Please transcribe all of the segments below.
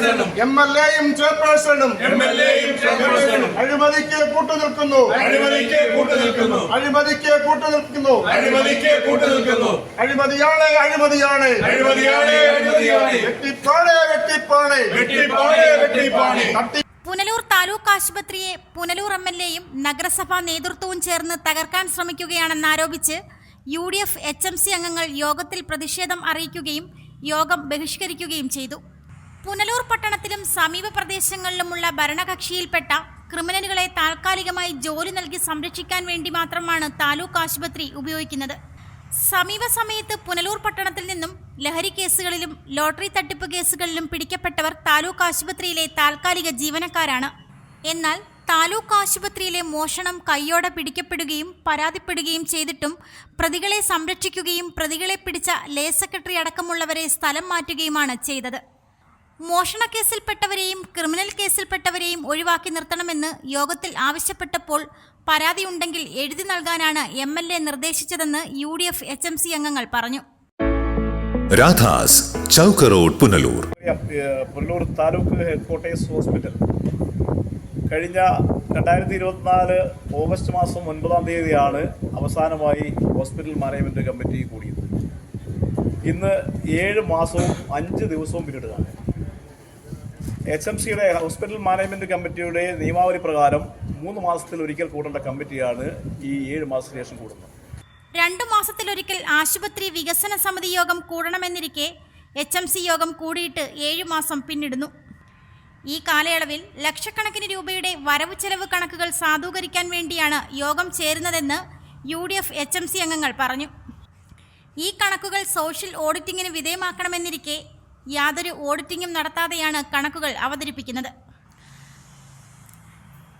ചെയർപേഴ്സണും M L എയും ചെയർപേഴ്സണും M L എയും ചെയർപേഴ്സണും അഴിമതിക്ക് കൂട്ടുനിൽക്കുന്നു. അഴിമതിക്ക് കൂട്ടുനിൽക്കുന്നു. അഴിമതിക്ക് കൂട്ടുനിൽക്കുന്നു. അഴിമതിക്ക് കൂട്ടുനിൽക്കുന്നു. അഴിമതിയാണ് അഴിമതിയാണ്. അഴിമതിയാണ് അഴിമതിയാണ്. വെട്ടിപ്പാണ് വെട്ടിപ്പാണ്. വെട്ടിപ്പാണ് വെട്ടിപ്പാണ്. തട്ടി പുനലൂർ താലൂക്ക് ആശുപത്രിയെ പുനലൂർ എം എൽ എയും നഗരസഭാ നേതൃത്വവും ചേർന്ന് തകർക്കാൻ ശ്രമിക്കുകയാണെന്നാരോപിച്ച് U D F H M C അംഗങ്ങൾ യോഗത്തിൽ പ്രതിഷേധം അറിയിക്കുകയും യോഗം ബഹിഷ്കരിക്കുകയും ചെയ്തു. പുനലൂർ പട്ടണത്തിലും സമീപ പ്രദേശങ്ങളിലുമുള്ള ഭരണകക്ഷിയിൽപ്പെട്ട ക്രിമിനലുകളെ താൽക്കാലികമായി ജോലി നൽകി സംരക്ഷിക്കാൻ വേണ്ടി മാത്രമാണ് താലൂക്ക് ആശുപത്രി ഉപയോഗിക്കുന്നത്. സമീപ സമയത്ത് പുനലൂർ പട്ടണത്തിൽ നിന്നും ലഹരി കേസുകളിലും ലോട്ടറി തട്ടിപ്പ് കേസുകളിലും പിടിക്കപ്പെട്ടവർ താലൂക്ക് ആശുപത്രിയിലെ താൽക്കാലിക ജീവനക്കാരാണ്. എന്നാൽ താലൂക്ക് ആശുപത്രിയിലെ മോഷണം കൈയോടെ പിടിക്കപ്പെടുകയും പരാതിപ്പെടുകയും ചെയ്തിട്ടും പ്രതികളെ സംരക്ഷിക്കുകയും പ്രതികളെ പിടിച്ച ലേ സെക്രട്ടറി അടക്കമുള്ളവരെ സ്ഥലം മാറ്റുകയുമാണ് ചെയ്തത്. മോഷണക്കേസിൽപ്പെട്ടവരെയും ക്രിമിനൽ കേസിൽപ്പെട്ടവരെയും ഒഴിവാക്കി നിർത്തണമെന്ന് യോഗത്തിൽ ആവശ്യപ്പെട്ടപ്പോൾ പരാതിയുണ്ടെങ്കിൽ എഴുതി നൽകാനാണ് M L A നിർദ്ദേശിച്ചതെന്ന് U D F H M C അംഗങ്ങൾ പറഞ്ഞു. Radha's Chowk road Punalur. Punalur taluk headquarters hospital. കഴിഞ്ഞ രണ്ടായിരത്തി ഇരുപത്തിനാല് ഓഗസ്റ്റ് മാസം ഒൻപതാം തീയതിയാണ് അവസാനമായി ഹോസ്പിറ്റൽ മാനേജ്മെന്റ് കമ്മിറ്റി കൂടിയത്. ഇന്ന് ഏഴ് മാസവും അഞ്ച് ദിവസവും പിന്നിടുകയാണ്. എച്ച് എം സിയുടെ ഹോസ്പിറ്റൽ മാനേജ്മെന്റ് കമ്മിറ്റിയുടെ നിയമാവലി പ്രകാരം മൂന്ന് മാസത്തിൽ ഒരിക്കൽ കൂടേണ്ട കമ്മിറ്റിയാണ് ഈ ഏഴ് മാസത്തിന് ശേഷം കൂടുന്നത്. രണ്ടു മാസത്തിലൊരിക്കൽ ആശുപത്രി വികസന സമിതി യോഗം കൂടണമെന്നിരിക്കെ എച്ച് എം സി യോഗം കൂടിയിട്ട് ഏഴു മാസം പിന്നിടുന്നു. ഈ കാലയളവിൽ ലക്ഷക്കണക്കിന് രൂപയുടെ വരവ് ചെലവ് കണക്കുകൾ സാധൂകരിക്കാൻ വേണ്ടിയാണ് യോഗം ചേരുന്നതെന്ന് U D F H M C അംഗങ്ങൾ പറഞ്ഞു. ഈ കണക്കുകൾ സോഷ്യൽ ഓഡിറ്റിങ്ങിന് വിധേയമാക്കണമെന്നിരിക്കെ യാതൊരു ഓഡിറ്റിങ്ങും നടത്താതെയാണ് കണക്കുകൾ അവതരിപ്പിക്കുന്നത്.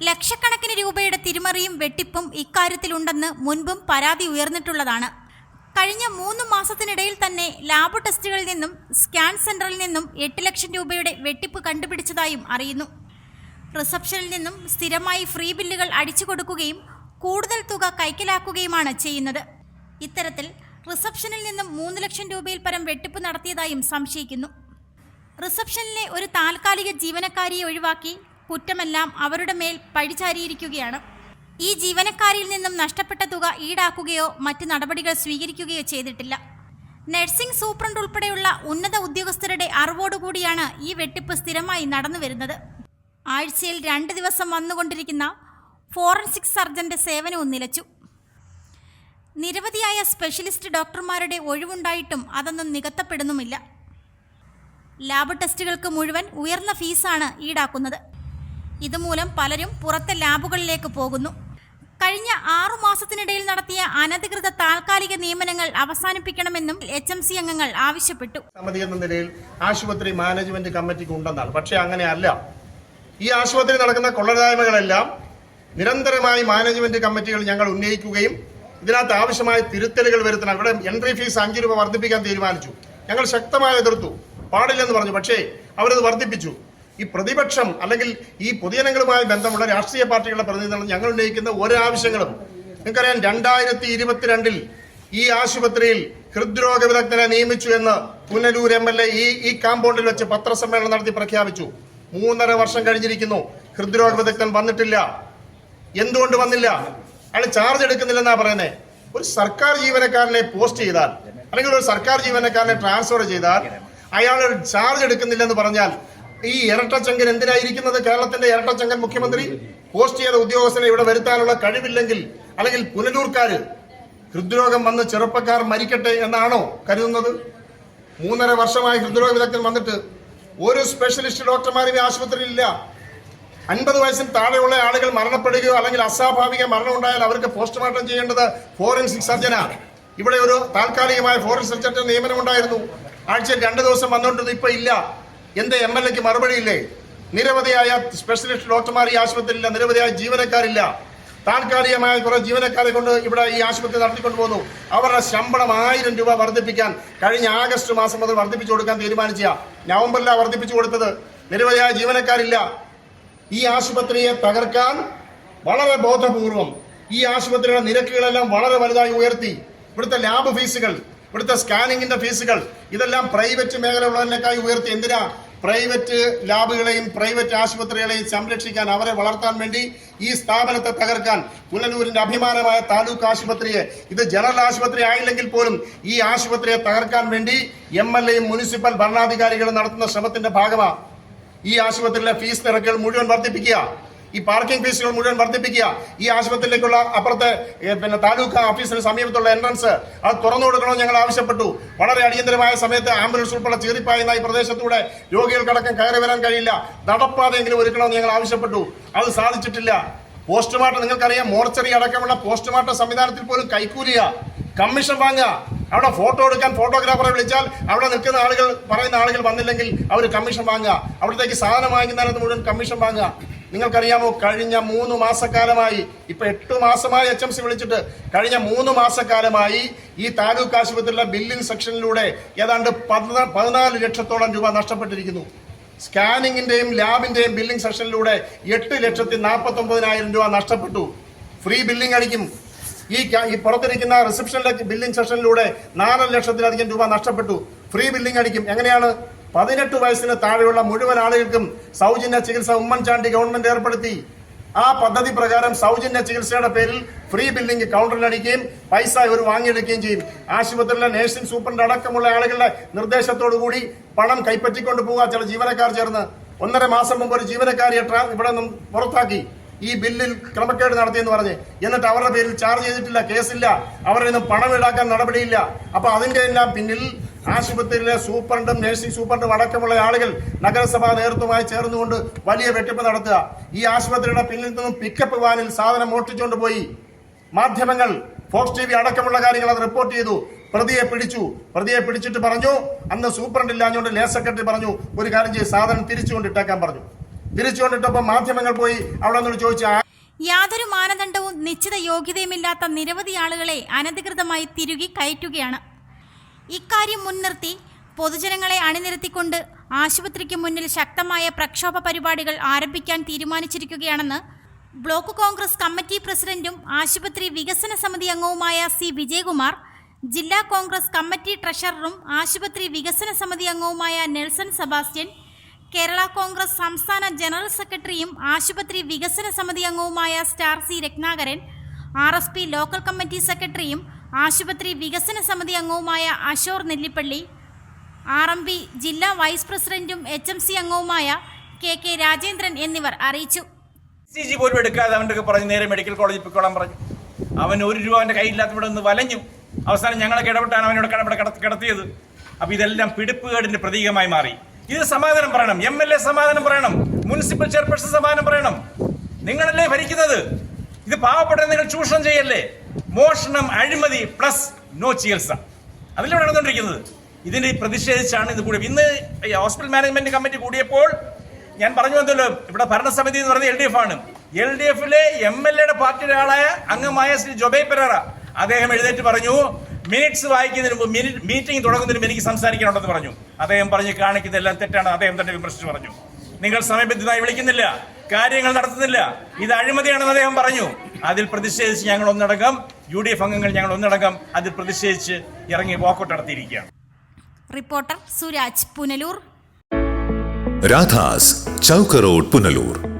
ലക്ഷക്കണക്കിന് രൂപയുടെ തിരിമറിയും വെട്ടിപ്പും ഇക്കാര്യത്തിലുണ്ടെന്ന് മുൻപും പരാതി ഉയർന്നിട്ടുള്ളതാണ്. കഴിഞ്ഞ മൂന്ന് മാസത്തിനിടയിൽ തന്നെ ലാബ് ടെസ്റ്റുകളിൽ നിന്നും സ്കാൻ സെന്ററിൽ നിന്നും എട്ട് ലക്ഷം രൂപയുടെ വെട്ടിപ്പ് കണ്ടുപിടിച്ചതായും അറിയുന്നു. റിസപ്ഷനിൽ നിന്നും സ്ഥിരമായി ഫ്രീ ബില്ലുകൾ അടിച്ചു കൊടുക്കുകയും കൂടുതൽ തുക കൈക്കലാക്കുകയുമാണ് ചെയ്യുന്നത്. ഇത്തരത്തിൽ റിസപ്ഷനിൽ നിന്നും മൂന്ന് ലക്ഷം രൂപയിൽ പരം വെട്ടിപ്പ് നടത്തിയതായും സംശയിക്കുന്നു. റിസപ്ഷനിലെ ഒരു താൽക്കാലിക ജീവനക്കാരിയെ ഒഴിവാക്കി കുറ്റമെല്ലാം അവരുടെ മേൽ പഴിചാരിയിരിക്കുകയാണ്. ഈ ജീവനക്കാരിയിൽ നിന്നും നഷ്ടപ്പെട്ട തുക ഈടാക്കുകയോ മറ്റ് നടപടികൾ സ്വീകരിക്കുകയോ ചെയ്തിട്ടില്ല. നഴ്സിംഗ് സൂപ്രണ്ട് ഉൾപ്പെടെയുള്ള ഉന്നത ഉദ്യോഗസ്ഥരുടെ അറിവോടുകൂടിയാണ് ഈ വെട്ടിപ്പ് സ്ഥിരമായി നടന്നു വരുന്നത് ആഴ്ചയിൽ രണ്ട് ദിവസം വന്നുകൊണ്ടിരിക്കുന്ന ഫോറൻസിക് സർജന്റെ സേവനവും നിലച്ചു. നിരവധിയായ സ്പെഷ്യലിസ്റ്റ് ഡോക്ടർമാരുടെ ഒഴിവുണ്ടായിട്ടും അതൊന്നും നികത്തപ്പെടുന്നുമില്ല. ലാബ് ടെസ്റ്റുകൾക്ക് മുഴുവൻ ഉയർന്ന ഫീസാണ് ഈടാക്കുന്നത്. ഇതുമൂലം പലരും പുറത്തെ ലാബുകളിലേക്ക് പോകുന്നു. കഴിഞ്ഞ ആറു മാസത്തിനിടയിൽ നടത്തിയ അനധികൃത താൽക്കാലിക നിയമനങ്ങൾ അവസാനിപ്പിക്കണമെന്നും എച്ച് എം സി അംഗങ്ങൾ ആവശ്യപ്പെട്ടു. നിലയിൽ ആശുപത്രി മാനേജ്മെന്റ് കമ്മിറ്റിക്ക് ഉണ്ടെന്നാണ്. പക്ഷേ അങ്ങനെയല്ല ഈ ആശുപത്രി നടക്കുന്ന കൊള്ളരായ്മകളെല്ലാം നിരന്തരമായി മാനേജ്മെന്റ് കമ്മിറ്റികൾ ഞങ്ങൾ ഉന്നയിക്കുകയും ഇതിനകത്ത് ആവശ്യമായ തിരുത്തലുകൾ വരുത്തണം. ഇവിടെ എൻട്രി ഫീസ് അഞ്ച് രൂപ വർദ്ധിപ്പിക്കാൻ തീരുമാനിച്ചു. ഞങ്ങൾ ശക്തമായി എതിർത്തു. പാടില്ലെന്ന് പറഞ്ഞു. പക്ഷേ അവരത് വർദ്ധിപ്പിച്ചു. ഈ പ്രതിപക്ഷം അല്ലെങ്കിൽ ഈ പൊതുജനങ്ങളുമായി ബന്ധമുള്ള രാഷ്ട്രീയ പാർട്ടികളുടെ പ്രതിനിധികൾ ഞങ്ങൾ ഉന്നയിക്കുന്ന ഒരാവശ്യങ്ങളും നിങ്ങൾക്കറിയാം രണ്ടായിരത്തി ഇരുപത്തിരണ്ടിൽ ഈ ആശുപത്രിയിൽ ഹൃദ്രോഗ വിദഗ്ധനെ നിയമിച്ചു എന്ന് പുനലൂർ എം എൽ എ ഈ ഈ കാമ്പൗണ്ടിൽ വെച്ച് പത്രസമ്മേളനം നടത്തി പ്രഖ്യാപിച്ചു. മൂന്നര വർഷം കഴിഞ്ഞിരിക്കുന്നു. ഹൃദ്രോഗ വിദഗ്ധൻ വന്നിട്ടില്ല. എന്തുകൊണ്ട് വന്നില്ല? അയാൾ ചാർജ് എടുക്കുന്നില്ലെന്നാ പറയുന്നത് ഒരു സർക്കാർ ജീവനക്കാരനെ പോസ്റ്റ് ചെയ്താൽ അല്ലെങ്കിൽ ഒരു സർക്കാർ ജീവനക്കാരനെ ട്രാൻസ്ഫർ ചെയ്താൽ അയാൾ ചാർജ് എടുക്കുന്നില്ലെന്ന് പറഞ്ഞാൽ ഈ ഇരട്ടച്ചങ്കൻ എന്തിനായിരിക്കുന്നത്? കേരളത്തിന്റെ ഇരട്ടച്ചങ്കൻ മുഖ്യമന്ത്രി പോസ്റ്റ് ചെയ്ത ഉദ്യോഗസ്ഥനെ ഇവിടെ വരുത്താനുള്ള കഴിവില്ലെങ്കിൽ അല്ലെങ്കിൽ പുനലൂർക്കാര് ഹൃദ്രോഗം വന്ന് ചെറുപ്പക്കാർ മരിക്കട്ടെ എന്നാണോ കരുതുന്നത്? മൂന്നര വർഷമായി ഹൃദ്രോഗ വിദഗ്ധൻ വന്നിട്ട് ഒരു സ്പെഷ്യലിസ്റ്റ് ഡോക്ടർമാരും ഇല്ല. അൻപത് വയസ്സിൽ താഴെയുള്ള ആളുകൾ മരണപ്പെടുകയോ അല്ലെങ്കിൽ അസ്വാഭാവിക മരണം ഉണ്ടായാൽ അവർക്ക് പോസ്റ്റ്മോർട്ടം ചെയ്യേണ്ടത് ഫോറൻസിക് സർജനാണ്. ഇവിടെ ഒരു താൽക്കാലികമായ ഫോറൻസിക് സർജന്റെ നിയമനം ഉണ്ടായിരുന്നു. ആഴ്ചയിൽ രണ്ട് ദിവസം വന്നുകൊണ്ടിരുന്നു ഇപ്പൊ ഇല്ല. എന്റെ എം എൽ എക്ക് മറുപടിയില്ലേ? നിരവധിയായ സ്പെഷ്യലിസ്റ്റ് ഡോക്ടർമാർ ഈ ആശുപത്രിയില്ല നിരവധിയായ ജീവനക്കാരില്ല. താൽക്കാലികമായ കുറെ ജീവനക്കാരെ കൊണ്ട് ഇവിടെ ഈ ആശുപത്രി നടത്തിക്കൊണ്ട് പോകുന്നു അവരുടെ ശമ്പളം ആയിരം രൂപ വർദ്ധിപ്പിക്കാൻ കഴിഞ്ഞ ആഗസ്റ്റ് മാസം മുതൽ വർദ്ധിപ്പിച്ചു കൊടുക്കാൻ തീരുമാനിച്ച നവംബറിലാണ് വർദ്ധിപ്പിച്ചു കൊടുത്തത്. നിരവധിയായ ജീവനക്കാരില്ല. ഈ ആശുപത്രിയെ തകർക്കാൻ വളരെ ബോധപൂർവം ഈ ആശുപത്രിയുടെ നിരക്കുകളെല്ലാം വളരെ വലുതായി ഉയർത്തി. ഇവിടുത്തെ ലാബ് ഫീസുകൾ ഇവിടുത്തെ സ്കാനിങ്ങിന്റെ ഫീസുകൾ ഇതെല്ലാം പ്രൈവറ്റ് മേഖലയുള്ളതിനേക്കായി ഉയർത്തി. എന്തിനാ? പ്രൈവറ്റ് ലാബുകളെയും പ്രൈവറ്റ് ആശുപത്രികളെയും സംരക്ഷിക്കാൻ അവരെ വളർത്താൻ വേണ്ടി ഈ സ്ഥാപനത്തെ തകർക്കാൻ. പുനലൂരിന്റെ അഭിമാനമായ താലൂക്ക് ആശുപത്രിയെ ഇത് ജനറൽ ആശുപത്രി ആയില്ലെങ്കിൽ പോലും ഈ ആശുപത്രിയെ തകർക്കാൻ വേണ്ടി എം എൽ എയും മുനിസിപ്പൽ ഭരണാധികാരികളും നടത്തുന്ന ശ്രമത്തിന്റെ ഭാഗമാണ് ഈ ആശുപത്രിയിലെ ഫീസ് നിരക്കുകൾ മുഴുവൻ വർദ്ധിപ്പിക്കുക. ഈ പാർക്കിംഗ് ഫീസുകൾ മുഴുവൻ വർദ്ധിപ്പിക്കുക. ഈ ആശുപത്രിയിലേക്കുള്ള അപ്പുറത്തെ പിന്നെ താലൂക്ക് ഓഫീസിന് സമീപത്തുള്ള എൻട്രൻസ് അത് തുറന്നു കൊടുക്കണമെന്ന് ഞങ്ങൾ ആവശ്യപ്പെട്ടു. വളരെ അടിയന്തരമായ സമയത്ത് ആംബുലൻസ് ഉൾപ്പെടെ ചീറിപ്പായുന്ന ഈ പ്രദേശത്തൂടെ രോഗികൾക്കടക്കം കയറി വരാൻ കഴിയില്ല. നടപ്പാതെങ്കിലും ഒരുക്കണമെന്ന് ഞങ്ങൾ ആവശ്യപ്പെട്ടു. അത് സാധിച്ചിട്ടില്ല. പോസ്റ്റ്മോർട്ടം നിങ്ങൾക്കറിയാം മോർച്ചറി അടക്കമുള്ള പോസ്റ്റ്മോർട്ടം സംവിധാനത്തിൽ പോലും കൈക്കൂലിയ. കമ്മീഷൻ വാങ്ങുക. അവിടെ ഫോട്ടോ എടുക്കാൻ ഫോട്ടോഗ്രാഫറെ വിളിച്ചാൽ അവിടെ നിൽക്കുന്ന ആളുകൾ പറയുന്ന ആളുകൾ വന്നില്ലെങ്കിൽ അവർ കമ്മീഷൻ വാങ്ങുക. അവിടത്തേക്ക് സാധനം വാങ്ങിക്കുന്നതിനകത്ത് മുഴുവൻ കമ്മീഷൻ വാങ്ങുക. നിങ്ങൾക്കറിയാമോ കഴിഞ്ഞ മൂന്ന് മാസക്കാലമായി ഇപ്പൊ എട്ട് മാസമായി എച്ച് എം സി വിളിച്ചിട്ട് കഴിഞ്ഞ മൂന്ന് മാസക്കാലമായി ഈ താലൂക്ക് ആശുപത്രിയിലെ ബില്ലിംഗ് സെക്ഷനിലൂടെ ഏതാണ്ട് പതിനാ- പതിനാല് ലക്ഷത്തോളം രൂപ നഷ്ടപ്പെട്ടിരിക്കുന്നു. സ്കാനിങ്ങിന്റെയും ലാബിന്റെയും ബില്ലിംഗ് സെക്ഷനിലൂടെ എട്ട് ലക്ഷത്തി നാൽപ്പത്തി ഒമ്പതിനായിരം രൂപ നഷ്ടപ്പെട്ടു. ഫ്രീ ബില്ലിംഗ് അടിക്കും. ഈ ഈ പുറത്തിരിക്കുന്ന റിസപ്ഷനിലെ ബില്ലിംഗ് സെഷനിലൂടെ നാലര ലക്ഷത്തിലധികം രൂപ നഷ്ടപ്പെട്ടു. ഫ്രീ ബില്ലിംഗ് അടിക്കും. എങ്ങനെയാണ്? പതിനെട്ട് വയസ്സിന് താഴെയുള്ള മുഴുവൻ ആളുകൾക്കും സൗജന്യ ചികിത്സ ഉമ്മൻചാണ്ടി ഗവൺമെന്റ് ഏർപ്പെടുത്തി. ആ പദ്ധതി പ്രകാരം സൗജന്യ ചികിത്സയുടെ പേരിൽ ഫ്രീ ബില്ലിംഗ് കൗണ്ടറിൽ അടിക്കുകയും പൈസ ഇവർ വാങ്ങിയെടുക്കുകയും ചെയ്യും. ആശുപത്രിയിലെ നേഴ്സിംഗ് സൂപ്രണ്ട് അടക്കമുള്ള ആളുകളുടെ നിർദ്ദേശത്തോടു കൂടി പണം കൈപ്പറ്റിക്കൊണ്ട് പോകുക ചില ജീവനക്കാർ ചേർന്ന്. ഒന്നര മാസം മുമ്പ് ഒരു ജീവനക്കാരിയെ ഇവിടെ നിന്നും പുറത്താക്കി. ഈ ബില്ലിൽ ക്രമക്കേട് നടത്തിയെന്ന് പറഞ്ഞ്. എന്നിട്ട് അവരുടെ പേരിൽ ചാർജ് ചെയ്തിട്ടില്ല കേസില്ല. അവരിൽ നിന്നും പണം ഈടാക്കാൻ നടപടിയില്ല. അപ്പൊ അതിന്റെ എല്ലാം പിന്നിൽ ആശുപത്രിയിലെ സൂപ്രണ്ടും നഴ്സിംഗ് സൂപ്രണ്ടും അടക്കമുള്ള ആളുകൾ നഗരസഭാ നേതൃത്വമായി ചേർന്നുകൊണ്ട് വലിയ വെട്ടിപ്പ് നടത്തുക. ഈ ആശുപത്രിയുടെ പിന്നിൽ നിന്നും പിക്കപ്പ് വാനിൽ സാധനം മോഷ്ടിച്ചുകൊണ്ട് പോയി. മാധ്യമങ്ങൾ ഫോക്സ് ടി വി അടക്കമുള്ള കാര്യങ്ങൾ അത് റിപ്പോർട്ട് ചെയ്തു. പ്രതിയെ പിടിച്ചു. പ്രതിയെ പിടിച്ചിട്ട് പറഞ്ഞു അന്ന് സൂപ്രണ്ട് ഇല്ലാഞ്ഞുകൊണ്ട് ലേ സെക്രട്ടറി പറഞ്ഞു ഒരു കാര്യം ചെയ്ത് സാധനം തിരിച്ചുകൊണ്ട് ഇട്ടേക്കാൻ പറഞ്ഞു. തിരിച്ചുകൊണ്ടിട്ടപ്പോൾ മാധ്യമങ്ങൾ പോയി അവിടെ നിന്ന് ചോദിച്ചു യാതൊരു മാനദണ്ഡവും നിശ്ചിത യോഗ്യതയുമില്ലാത്ത നിരവധി ആളുകളെ അനധികൃതമായി തിരുകി കയറ്റുകയാണ്. ഇക്കാര്യം മുൻനിർത്തി പൊതുജനങ്ങളെ അണിനിരത്തിക്കൊണ്ട് ആശുപത്രിക്ക് മുന്നിൽ ശക്തമായ പ്രക്ഷോഭ പരിപാടികൾ ആരംഭിക്കാൻ തീരുമാനിച്ചിരിക്കുകയാണെന്ന് ബ്ലോക്ക് കോൺഗ്രസ് കമ്മിറ്റി പ്രസിഡന്റും ആശുപത്രി വികസന സമിതി അംഗവുമായ സി. വിജയകുമാർ ജില്ലാ കോൺഗ്രസ് കമ്മിറ്റി ട്രഷററും ആശുപത്രി വികസന സമിതി അംഗവുമായ നെൽസൺ സെബാസ്റ്റ്യൻ കേരള കോൺഗ്രസ് സംസ്ഥാന ജനറൽ സെക്രട്ടറിയും ആശുപത്രി വികസന സമിതി അംഗവുമായ star C Ratnakaran R S P local committee സെക്രട്ടറിയും ആശുപത്രി വികസന സമിതി അംഗവുമായ അശോർ നെല്ലിപ്പള്ളി ആർ എം പി ജില്ലാ വൈസ് പ്രസിഡന്റും എച്ച് എം സി അംഗവുമായ കെ കെ രാജേന്ദ്രൻ എന്നിവർ അറിയിച്ചു. സി ജി പോലും എടുക്കാതെ അവന്റെ പറഞ്ഞു നേരെ മെഡിക്കൽ കോളേജിൽ പോയിക്കോളാൻ പറഞ്ഞു. അവൻ ഒരു രൂപ അവന്റെ കയ്യില്ലാത്ത ഇവിടെ നിന്ന് വലഞ്ഞു. അവസാനം ഞങ്ങളൊക്കെ ഇടപെട്ടാണ് അവനോട് കടപ്പെട്ട കിട- കിടത്തിയത്. അപ്പോൾ ഇതെല്ലാം പിടിപ്പുകേടിന്റെ പ്രതീകമായി മാറി. ഇത് സമാധാനം പറയണം. എം എൽ എ സമാധാനം പറയണം. മുനിസിപ്പൽ ചെയർപേഴ്സൺ സമാധാനം പറയണം. നിങ്ങളല്ലേ ഭരിക്കുന്നത്? ഇത് പാവപ്പെട്ട നിങ്ങൾ ചൂഷണം ചെയ്യല്ലേ? മോഷണം അഴിമതി പ്ലസ് നോ ചികിത്സ. അതിലൂടെ നടന്നുകൊണ്ടിരിക്കുന്നത്. ഇതിന് പ്രതിഷേധിച്ചാണ് ഇത് കൂടിയത്. ഇന്ന് ഹോസ്പിറ്റൽ മാനേജ്മെന്റ് കമ്മിറ്റി കൂടിയപ്പോൾ ഞാൻ പറഞ്ഞു വന്നല്ലോ ഇവിടെ ഭരണസമിതി എന്ന് പറയുന്നത് എൽ ഡി എഫ് ആണ്. എൽ ഡി എഫിലെ എം എൽ എയുടെ പാർട്ടിയുടെ ആളായ അംഗമായ ശ്രീ ജൊബൈ പെരേറ അദ്ദേഹം എഴുന്നേറ്റ് പറഞ്ഞു മിനിറ്റ്സ് വായിക്കുന്നതിന് മുമ്പ് മിനിറ്റ് മീറ്റിംഗ് തുടങ്ങുന്നതിന് മുമ്പ് എനിക്ക് സംസാരിക്കാനുണ്ടെന്ന് പറഞ്ഞു. അദ്ദേഹം പറഞ്ഞ് കാണിക്കുന്നതെല്ലാം തെറ്റാണ്. അദ്ദേഹം തന്നെ വിമർശിച്ചു പറഞ്ഞു. നിങ്ങൾ സമയബന്ധിതമായി വിളിക്കുന്നില്ല. കാര്യങ്ങൾ നടത്തുന്നില്ല. ഇത് അഴിമതിയാണെന്ന് അദ്ദേഹം പറഞ്ഞു. അതിൽ പ്രതിഷേധിച്ച് ഞങ്ങൾ ഒന്നടങ്കം യു ഡി എഫ് അംഗങ്ങൾ ഞങ്ങൾ ഒന്നടങ്കം അതിൽ പ്രതിഷേധിച്ച് ഇറങ്ങി വാക്കൗട്ട് നടത്തിയിരിക്കുകയാണ്. റിപ്പോർട്ടർ സുരാജ് പുനലൂർ. രാധാസ് ചൗക്കറോഡ് പുനലൂർ.